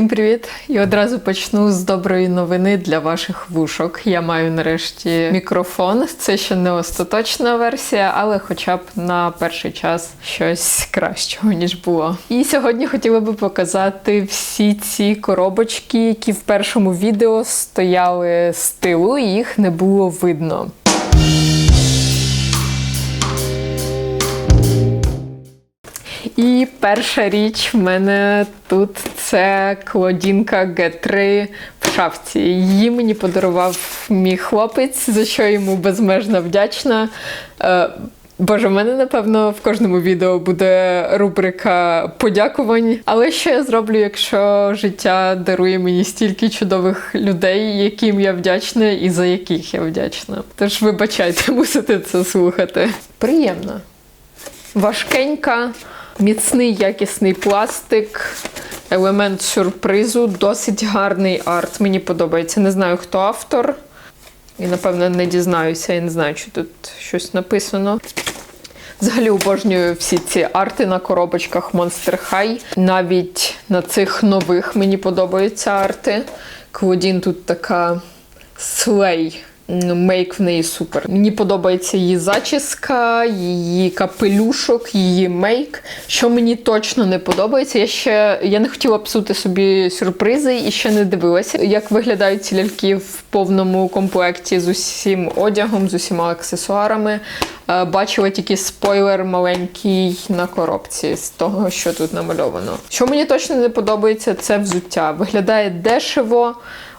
Всім привіт! І одразу почну з доброї новини для ваших вушок. Я маю нарешті мікрофон. Це ще не остаточна версія, але хоча б на перший час щось кращого ніж було. І сьогодні хотіла би показати всі ці коробочки, які в першому відео стояли з тилу, і їх не було видно. І перша річ в мене тут це Клодінка G3 в шафці. Її мені подарував мій хлопець, за що йому безмежно вдячна. Е, Боже, в мене напевно в кожному відео буде рубрика подякувань. Але що я зроблю, якщо життя дарує мені стільки чудових людей, яким я вдячна і за яких я вдячна. Тож вибачайте, мусите це слухати. Приємно. Важкенька, міцний якісний пластик, елемент сюрпризу, досить гарний арт. Мені подобається. Не знаю, хто автор. І, напевно, не дізнаюся, я не знаю, чи тут щось написано. Взагалі обожнюю всі ці арти на коробочках Monster High. Навіть на цих нових мені подобаються арти. Клодін тут така слей. Мейк в неї супер. Мені подобається її зачіска, її капелюшок, її мейк. Що мені точно не подобається, я ще я не хотіла псути собі сюрпризи і ще не дивилася, як виглядають ці ляльки в повному комплекті з усім одягом, з усіма аксесуарами. Е, Бачила тільки спойлер маленький на коробці з того, що тут намальовано. Що мені точно не подобається, це взуття. Виглядає дешево,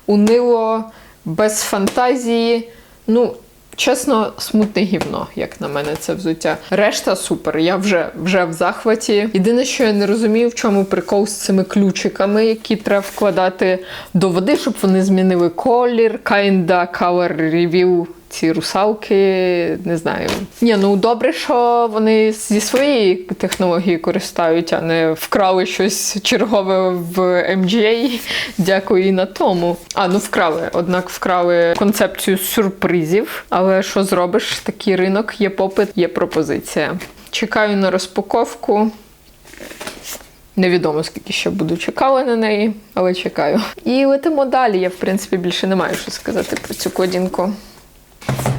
унило без фантазії. Ну, чесно, смутне гівно, як на мене, це взуття. Решта супер. Я вже вже в захваті. Єдине, що я не розумію, в чому прикол з цими ключиками, які треба вкладати до води, щоб вони змінили колір. Kinda color reveal ці русалки, не знаю. Ні, ну добре, що вони зі своєї технології користують, а не вкрали щось чергове в MGA. Дякую і на тому. А, ну вкрали. Однак вкрали концепцію сюрпризів. Але що зробиш? Такий ринок, є попит, є пропозиція. Чекаю на розпаковку. Невідомо, скільки ще буду чекала на неї, але чекаю. І летимо далі. Я, в принципі, більше не маю що сказати про цю кодінку.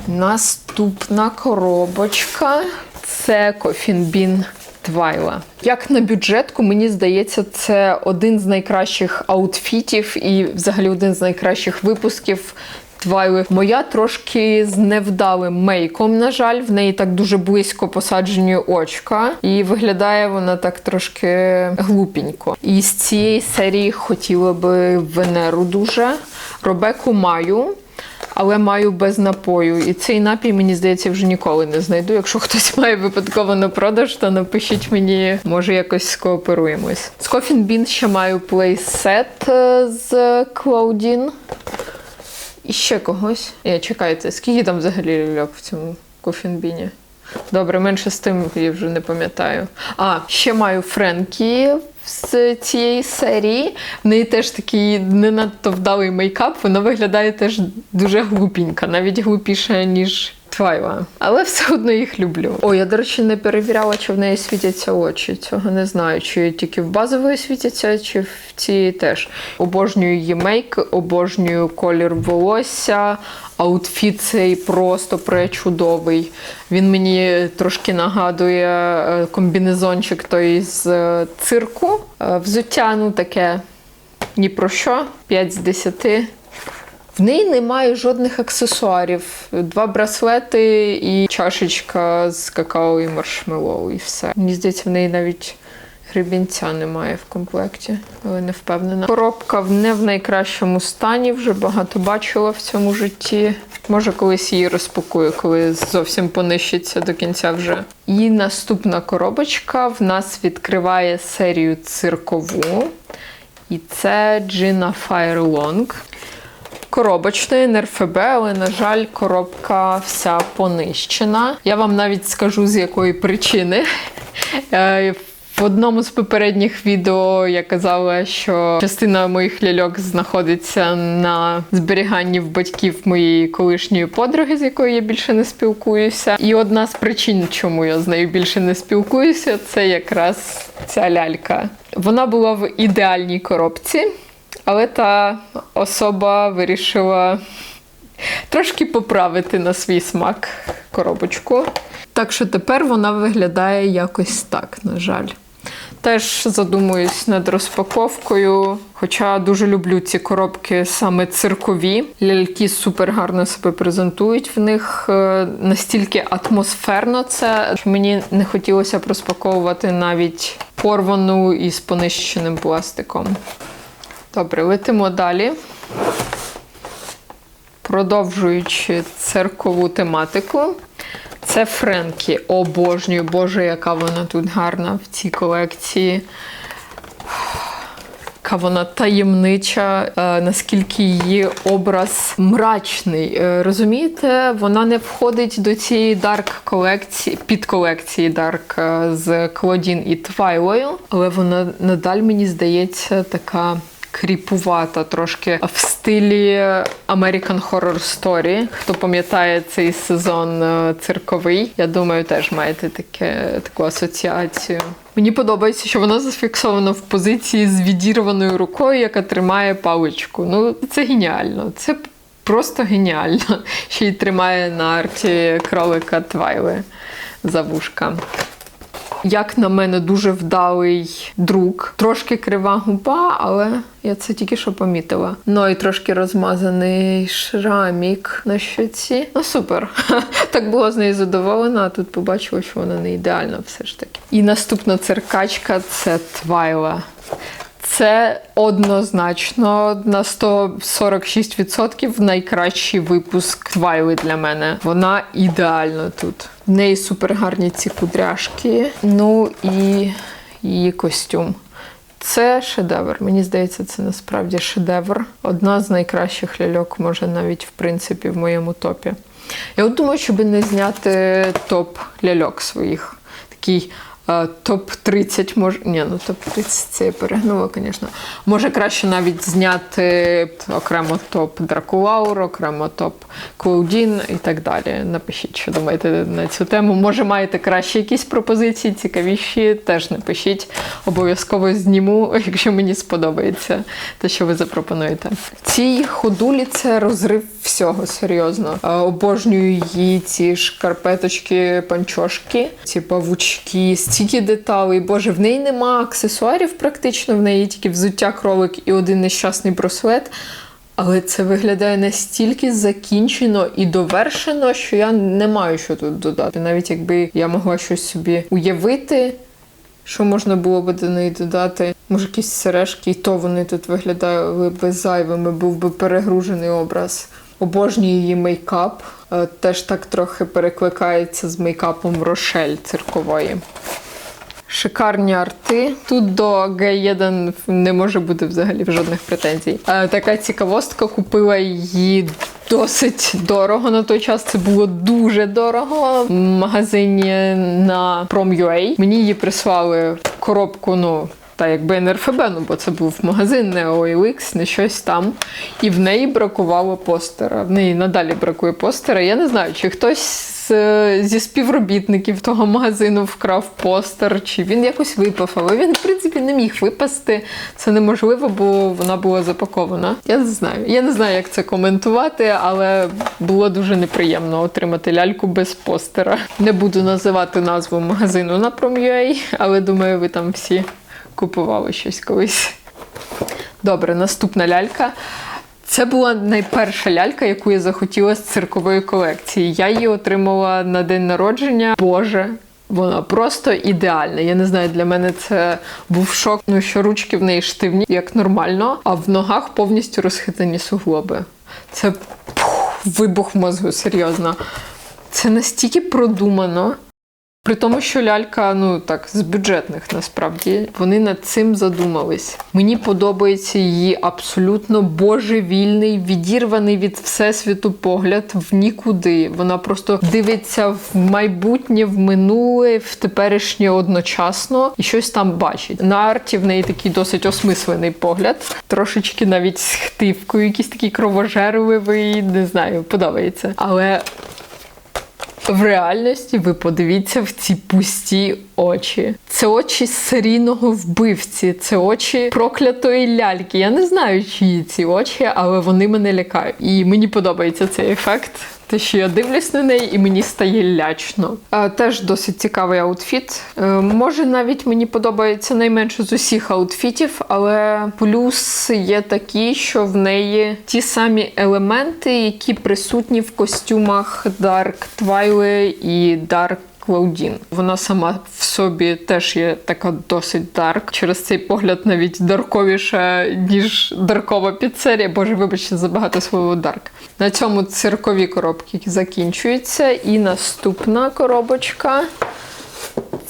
Наступна коробочка це Bean Твайла. Як на бюджетку, мені здається, це один з найкращих аутфітів і взагалі один з найкращих випусків. Твайли. Моя трошки з невдалим мейком, на жаль, в неї так дуже близько посаджені очка, і виглядає вона так трошки глупенько. І з цієї серії хотіла би Венеру дуже. Робеку маю але маю без напою. І цей напій, мені здається, вже ніколи не знайду. Якщо хтось має випадково на продаж, то напишіть мені, може якось скооперуємось. З Coffin Bean ще маю плейсет з Claudine. І ще когось. Я чекайте, скільки там взагалі ляльок в цьому Bean? Добре, менше з тим я вже не пам'ятаю. А, ще маю Френкі з цієї серії. В неї теж такий не надто вдалий мейкап, вона виглядає теж дуже глупенька, навіть глупіше, ніж Твайла. Але все одно їх люблю. О, я, до речі, не перевіряла, чи в неї світяться очі. Цього не знаю, чи тільки в базової світяться, чи в цій теж. Обожнюю її мейк, обожнюю колір волосся. Аутфіт цей просто пречудовий. Він мені трошки нагадує комбінезончик той з цирку. Взуття, ну таке ні про що, 5 з 10. В неї немає жодних аксесуарів. Два браслети і чашечка з какао і маршмеллоу, і все. Мені здається, в неї навіть гребінця немає в комплекті, але не впевнена. Коробка не в найкращому стані, вже багато бачила в цьому житті. Може, колись її розпакую, коли зовсім понищиться до кінця вже. І наступна коробочка в нас відкриває серію циркову. І це Gina Fire Long коробочної НРФБ, але, на жаль, коробка вся понищена. Я вам навіть скажу, з якої причини. Е, в одному з попередніх відео я казала, що частина моїх ляльок знаходиться на зберіганні в батьків моєї колишньої подруги, з якою я більше не спілкуюся. І одна з причин, чому я з нею більше не спілкуюся, це якраз ця лялька. Вона була в ідеальній коробці. Але та особа вирішила трошки поправити на свій смак коробочку. Так що тепер вона виглядає якось так, на жаль. Теж задумуюсь над розпаковкою, хоча дуже люблю ці коробки саме циркові. Ляльки супер гарно себе презентують в них е, настільки атмосферно це, що мені не хотілося б розпаковувати навіть порвану із понищеним пластиком. Добре, летимо далі. Продовжуючи циркову тематику, це Френкі. Обожнюю, Боже, яка вона тут гарна в цій колекції. Яка вона таємнича, е, наскільки її образ мрачний. Е, Розумієте, вона не входить до цієї дарк колекції, підколекції дарк е, з Клодін і Твайлою, але вона надаль, мені здається, така кріпувата трошки в стилі American Horror Story. Хто пам'ятає цей сезон е, цирковий, я думаю, теж маєте таке, таку асоціацію. Мені подобається, що вона зафіксована в позиції з відірваною рукою, яка тримає паличку. Ну, це геніально. Це просто геніально. Ще й тримає на арті кролика Твайли за вушка. Як на мене, дуже вдалий друк. Трошки крива губа, але я це тільки що помітила. Ну і трошки розмазаний шрамік на щоці. Ну супер. Так була з нею задоволена, а тут побачила, що вона не ідеальна все ж таки. І наступна циркачка це Твайла. Це однозначно на 146% найкращий випуск Твайли для мене. Вона ідеальна тут. В неї супер гарні ці кудряшки. Ну і її костюм. Це шедевр. Мені здається, це насправді шедевр. Одна з найкращих ляльок, може навіть в принципі в моєму топі. Я от думаю, щоб не зняти топ ляльок своїх. Такий топ-30 може. Ні, ну топ-30 це я перегнула, звісно. Може краще навіть зняти окремо топ Дракулаур, окремо топ Клаудін і так далі. Напишіть, що думаєте на цю тему. Може, маєте краще якісь пропозиції, цікавіші, теж напишіть. Обов'язково зніму, якщо мені сподобається те, що ви запропонуєте. Цій ходулі це розрив всього, серйозно. Е, Обожнюю її ці шкарпеточки, панчошки, ці павучки, стільки деталей. Боже, в неї нема аксесуарів практично, в неї тільки взуття кролик і один нещасний браслет. Але це виглядає настільки закінчено і довершено, що я не маю що тут додати. Навіть якби я могла щось собі уявити, що можна було би до неї додати. Може, якісь сережки, і то вони тут виглядали би зайвими, був би перегружений образ. Обожнюю її мейкап. Е, Теж так трохи перекликається з мейкапом Рошель циркової. Шикарні арти. Тут до Г1 не може бути взагалі жодних претензій. Е, Така цікавостка, купила її досить дорого на той час. Це було дуже дорого в магазині на Prom.ua. Мені її прислали коробку, ну. Та якби НРФБ, ну бо це був магазин, не OLX, не щось там. І в неї бракувало постера. В неї надалі бракує постера. Я не знаю, чи хтось зі співробітників того магазину вкрав постер, чи він якось випав, але він, в принципі, не міг випасти. Це неможливо, бо вона була запакована. Я не знаю. Я не знаю, як це коментувати, але було дуже неприємно отримати ляльку без постера. Не буду називати назву магазину на Prom.ua, але думаю, ви там всі купували щось колись. Добре, наступна лялька. Це була найперша лялька, яку я захотіла з циркової колекції. Я її отримала на день народження. Боже, вона просто ідеальна. Я не знаю, для мене це був шок, ну що ручки в неї штивні, як нормально, а в ногах повністю розхитані суглоби. Це пух, вибух мозгу, серйозно. Це настільки продумано. При тому, що лялька, ну так, з бюджетних насправді вони над цим задумались. Мені подобається її абсолютно божевільний, відірваний від всесвіту погляд в нікуди. Вона просто дивиться в майбутнє, в минуле, в теперішнє одночасно і щось там бачить. На арті в неї такий досить осмислений погляд, трошечки навіть з хтивкою, якийсь такий кровожерливий, не знаю, подобається. Але в реальності ви подивіться в ці пусті очі. Це очі серійного вбивці, це очі проклятої ляльки. Я не знаю, чиї ці очі, але вони мене лякають. І мені подобається цей ефект. Те, що я дивлюсь на неї, і мені стає лячно. А, теж досить цікавий аутфіт. Е, може, навіть мені подобається найменше з усіх аутфітів, але плюс є такі, що в неї ті самі елементи, які присутні в костюмах Dark Twilight і Dark Клаудін. Вона сама в собі теж є така досить дарк. Через цей погляд навіть дарковіша, ніж даркова піцерія. Боже, вибачте, забагато свого дарк. На цьому циркові коробки закінчуються. І наступна коробочка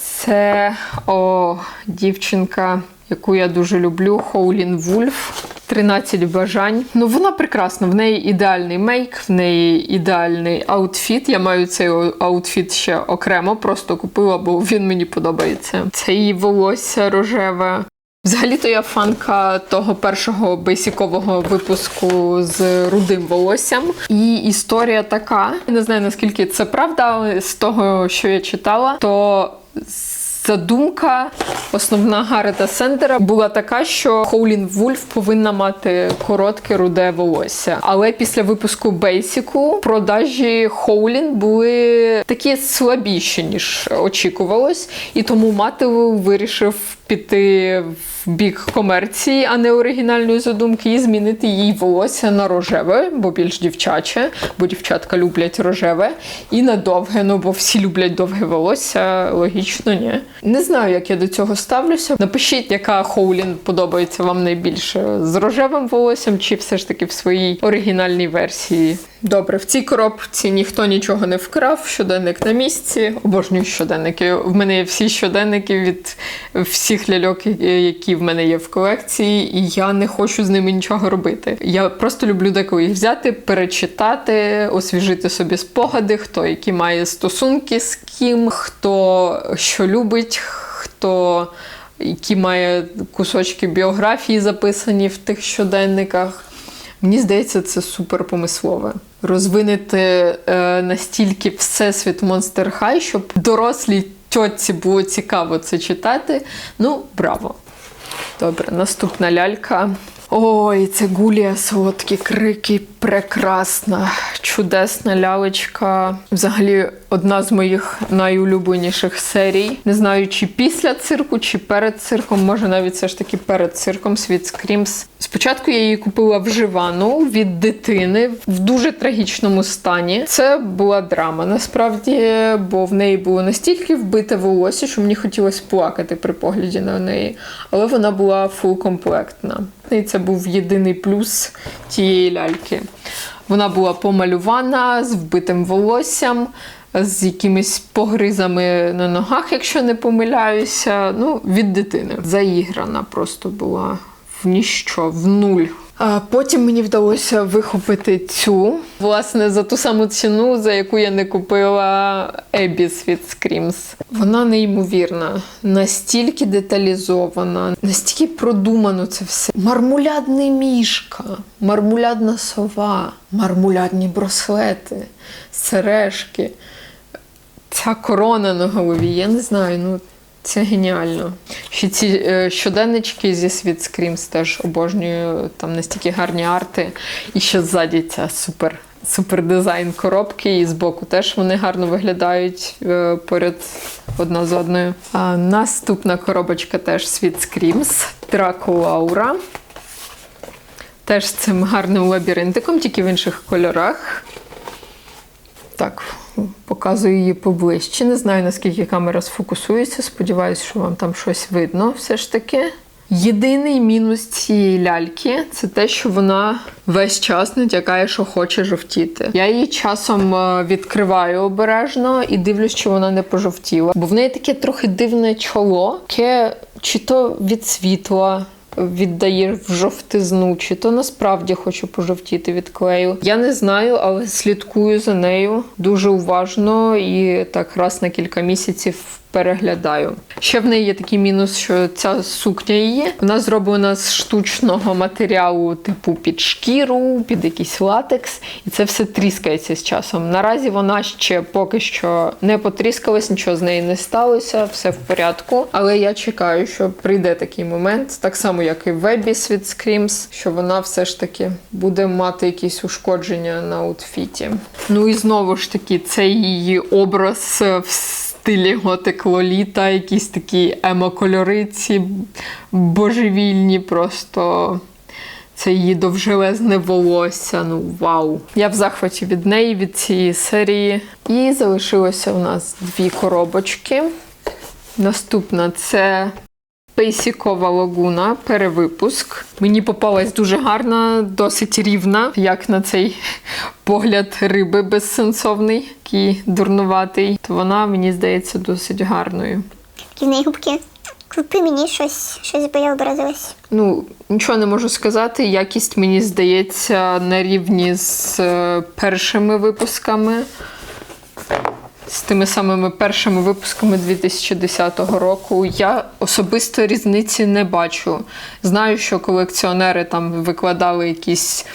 це о, дівчинка, яку я дуже люблю, Хоулін Вульф. 13 бажань. Ну, вона прекрасна. В неї ідеальний мейк, в неї ідеальний аутфіт. Я маю цей аутфіт ще окремо, просто купила, бо він мені подобається. Це її волосся рожеве. Взагалі-то я фанка того першого бейсікового випуску з рудим волоссям. І історія така. Я не знаю наскільки це правда, але з того, що я читала, то задумка основна Гарета Сендера була така, що Хоулін Вульф повинна мати коротке руде волосся. Але після випуску Бейсіку продажі Хоулін були такі слабіші, ніж очікувалось, і тому мати вирішив піти в бік комерції, а не оригінальної задумки, і змінити їй волосся на рожеве, бо більш дівчаче, бо дівчатка люблять рожеве, і на довге, ну бо всі люблять довге волосся, логічно, ні. Не знаю, як я до цього ставлюся. Напишіть, яка Хоулін подобається вам найбільше з рожевим волоссям, чи все ж таки в своїй оригінальній версії. Добре, в цій коробці ніхто нічого не вкрав. Щоденник на місці. Обожнюю щоденники. В мене є всі щоденники від всіх ляльок, які в мене є в колекції, і я не хочу з ними нічого робити. Я просто люблю деколи їх взяти, перечитати, освіжити собі спогади, хто які має стосунки з ким, хто що любить, хто. Які має кусочки біографії записані в тих щоденниках. Мені здається, це супер помислове. Розвинити е, настільки всесвіт Monster High, щоб дорослій тьотці було цікаво це читати. Ну, браво! Добре, наступна лялька. Ой, це Гулія, солодкі крики, прекрасна, чудесна лялечка. Взагалі, одна з моїх найулюбленіших серій. Не знаю, чи після цирку, чи перед цирком, може навіть все ж таки перед цирком світ Скрімс. Спочатку я її купила вживану від дитини в дуже трагічному стані. Це була драма насправді, бо в неї було настільки вбите волосся, що мені хотілося плакати при погляді на неї. Але вона була фулкомплектна. І це був єдиний плюс тієї ляльки. Вона була помалювана з вбитим волоссям, з якимись погризами на ногах, якщо не помиляюся. Ну, від дитини. Заіграна просто була в ніщо, в нуль. А потім мені вдалося вихопити цю, власне, за ту саму ціну, за яку я не купила Ебіс від Screams. Вона неймовірна, настільки деталізована, настільки продумано це все. Мармулядний мішка, мармулядна сова, мармулядні браслети, сережки. Ця корона на голові, я не знаю, ну це геніально. Ще ці е, щоденнички зі світ Screams теж обожнюю. Там настільки гарні арти. І ще ззаді ця супер. Супер дизайн коробки, і збоку теж вони гарно виглядають е, поряд одна з одною. А наступна коробочка теж світ Screams, Дракулаура. Теж з цим гарним лабіринтиком, тільки в інших кольорах. Так, показую її поближче. Не знаю, наскільки камера сфокусується. Сподіваюсь, що вам там щось видно все ж таки. Єдиний мінус цієї ляльки це те, що вона весь час натякає, що хоче жовтіти. Я її часом е, відкриваю обережно і дивлюсь, чи вона не пожовтіла. Бо в неї таке трохи дивне чоло, яке чи то від світла, віддає в жовтизну, чи то насправді хоче пожовтіти від клею. Я не знаю, але слідкую за нею дуже уважно і так раз на кілька місяців переглядаю. Ще в неї є такий мінус, що ця сукня її вона зроблена з штучного матеріалу, типу під шкіру, під якийсь латекс, і це все тріскається з часом. Наразі вона ще поки що не потріскалась, нічого з неї не сталося, все в порядку. Але я чекаю, що прийде такий момент, так само як і Вебіс від Screams, що вона все ж таки буде мати якісь ушкодження на аутфіті. Ну і знову ж таки, це її образ в стилі готик Лоліта, якісь такі емо-кольори, ці божевільні, просто це її довжелезне волосся. Ну вау! Я в захваті від неї, від цієї серії. І залишилося у нас дві коробочки. Наступна це Пейсікова лагуна, перевипуск. Мені попалась дуже гарна, досить рівна, як на цей погляд риби безсенсовний, такий дурнуватий. То вона, мені здається, досить гарною. В неї губки. Купи мені щось, щось бо я образилась. Ну, нічого не можу сказати. Якість, мені здається, на рівні з е, першими випусками. З тими самими першими випусками 2010 року я особисто різниці не бачу. Знаю, що колекціонери там викладали якісь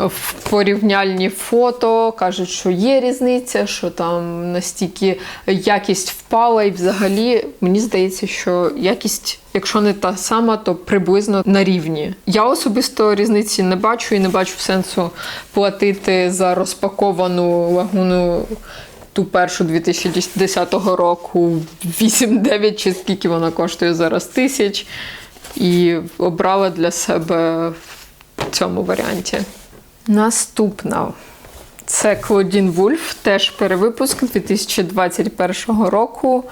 е, порівняльні фото, кажуть, що є різниця, що там настільки якість впала, і взагалі мені здається, що якість, якщо не та сама, то приблизно на рівні. Я особисто різниці не бачу і не бачу сенсу платити за розпаковану лагуну ту першу 2010 року 8-9 чи скільки вона коштує зараз тисяч. І обрала для себе в цьому варіанті. Наступна. Це Клодін Вульф, теж перевипуск 2021 року.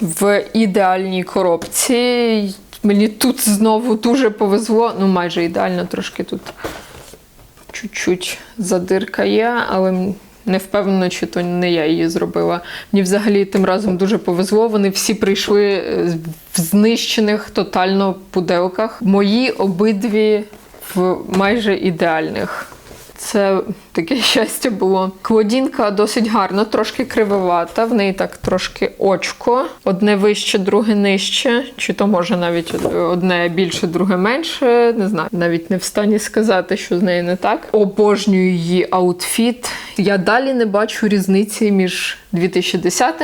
В ідеальній коробці. Мені тут знову дуже повезло. Ну, майже ідеально, трошки тут чуть-чуть задирка є, але не впевнена, чи то не я її зробила. Мені взагалі тим разом дуже повезло. Вони всі прийшли е, в знищених тотально пуделках. Мої обидві в майже ідеальних. Це таке щастя було. Клодінка досить гарна, трошки кривовата. В неї так трошки очко. Одне вище, друге нижче. Чи то може навіть одне більше, друге менше. Не знаю. Навіть не в стані сказати, що з нею не так. Обожнюю її аутфіт. Я далі не бачу різниці між 2010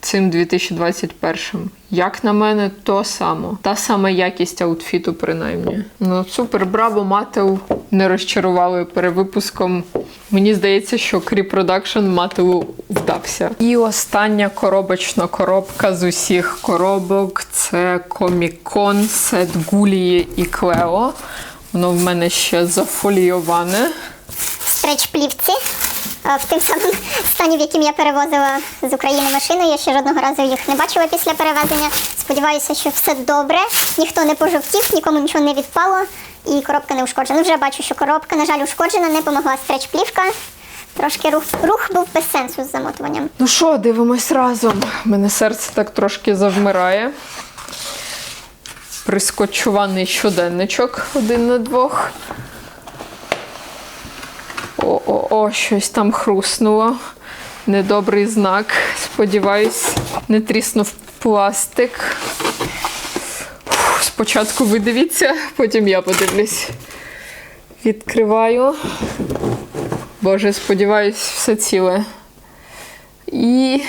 цим 2021. Як на мене, то само. Та сама якість аутфіту, принаймні. Ну, супер, браво, Мател не розчарували перевипуском. Мені здається, що Крі Продакшн Мателу вдався. І остання коробочна коробка з усіх коробок це Комікон, Сет Гулії і Клео. Воно в мене ще зафолійоване. Стреч плівці. Е, В тим самому стані, в яким я перевозила з України машину. Я ще жодного разу їх не бачила після перевезення. Сподіваюся, що все добре. Ніхто не пожовтів, нікому нічого не відпало і коробка не ушкоджена. Ну, вже бачу, що коробка, на жаль, ушкоджена, не помогла стреч плівка. Трошки рух, рух був без сенсу з замотуванням. Ну що, дивимось разом. Мене серце так трошки завмирає. Прискочуваний щоденничок один на двох. О-о-о, щось там хруснуло. Недобрий знак. Сподіваюсь, не тріснув пластик. Спочатку ви дивіться, потім я подивлюсь. Відкриваю. Боже, сподіваюсь, все ціле. І.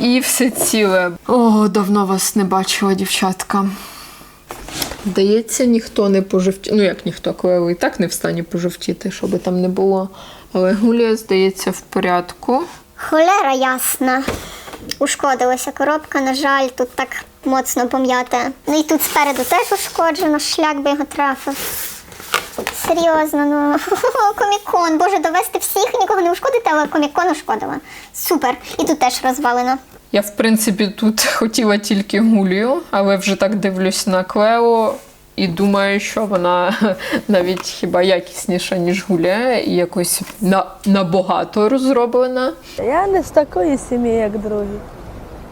І все ціле. О, давно вас не бачила, дівчатка. Здається, ніхто не пожовтів. Ну, як ніхто, коли і так не в стані пожовтіти, що би там не було. Але Гулія, здається, в порядку. Холера ясна. Ушкодилася коробка, на жаль, тут так моцно пом'яте. Ну і тут спереду теж ушкоджено, шлях би його трафив. Серйозно, ну комікон, боже, довести всіх, нікого не ушкодити, але комікон ушкодила. Супер. І тут теж розвалено. Я, в принципі, тут хотіла тільки Гулію, але вже так дивлюсь на Клео і думаю, що вона навіть хіба якісніша, ніж гуля, і якось на, набагато розроблена. Я не з такої сім'ї, як другі.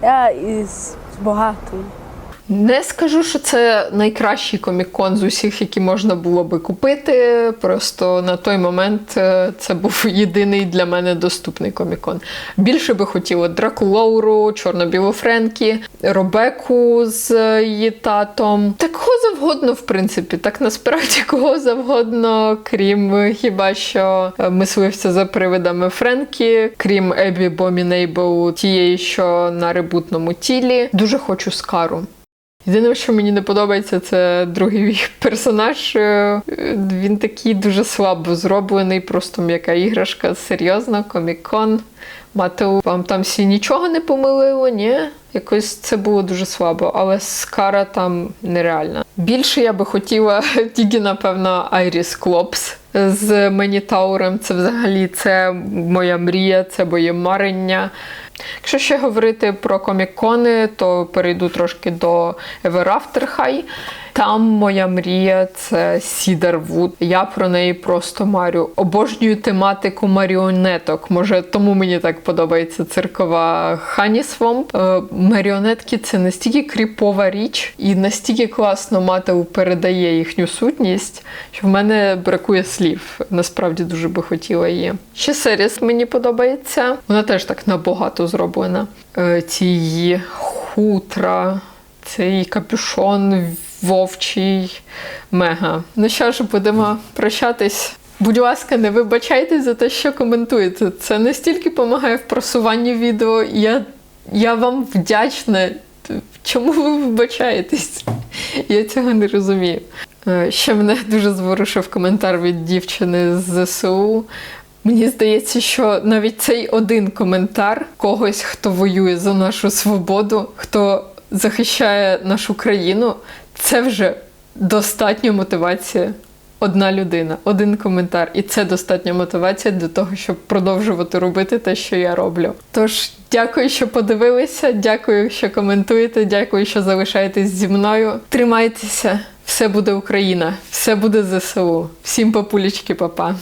Я із багатої. Не скажу, що це найкращий комікон з усіх, які можна було би купити. Просто на той момент е, це був єдиний для мене доступний комікон. Більше би хотіло Драку Лоуру, Чорно-Білу Френкі, Робеку з е, її татом. Та кого завгодно, в принципі, так насправді кого завгодно, крім хіба що е, мисливця за привидами Френкі, крім Ебі Бомінейбл, тієї, що на ребутному тілі. Дуже хочу Скару. Єдине, що мені не подобається, це другий персонаж. Е, Він такий дуже слабо зроблений, просто м'яка іграшка. Серйозно, комікон. Матеу, вам там всі нічого не помилило, ні? Якось це було дуже слабо, але скара там нереальна. Більше я би хотіла тільки, напевно, Айріс Клопс з Менітаурем. Це взагалі це моя мрія, це моє марення. Якщо ще говорити про комікони, то перейду трошки до Ever After High. Там моя мрія це Сідарвуд. Я про неї просто марю. Обожнюю тематику маріонеток. Може, тому мені так подобається циркова Хані Свомп. Е, Маріонетки це настільки кріпова річ, і настільки класно Матеу передає їхню сутність, що в мене бракує слів. Насправді дуже би хотіла її. Ще Серіс мені подобається. Вона теж так набагато зроблена. Е, Ці її хутра, цей капюшон вовчий мега. Ну що ж, будемо прощатись. Будь ласка, не вибачайтесь за те, що коментуєте. Це настільки допомагає в просуванні відео. Я, я вам вдячна. Чому ви вибачаєтесь? Я цього не розумію. Е, Ще мене дуже зворушив коментар від дівчини з ЗСУ. Мені здається, що навіть цей один коментар когось, хто воює за нашу свободу, хто захищає нашу країну, це вже достатня мотивація. Одна людина, один коментар, і це достатня мотивація для того, щоб продовжувати робити те, що я роблю. Тож дякую, що подивилися, дякую, що коментуєте, дякую, що залишаєтесь зі мною. Тримайтеся, все буде Україна, все буде ЗСУ. Всім папулечки, папа.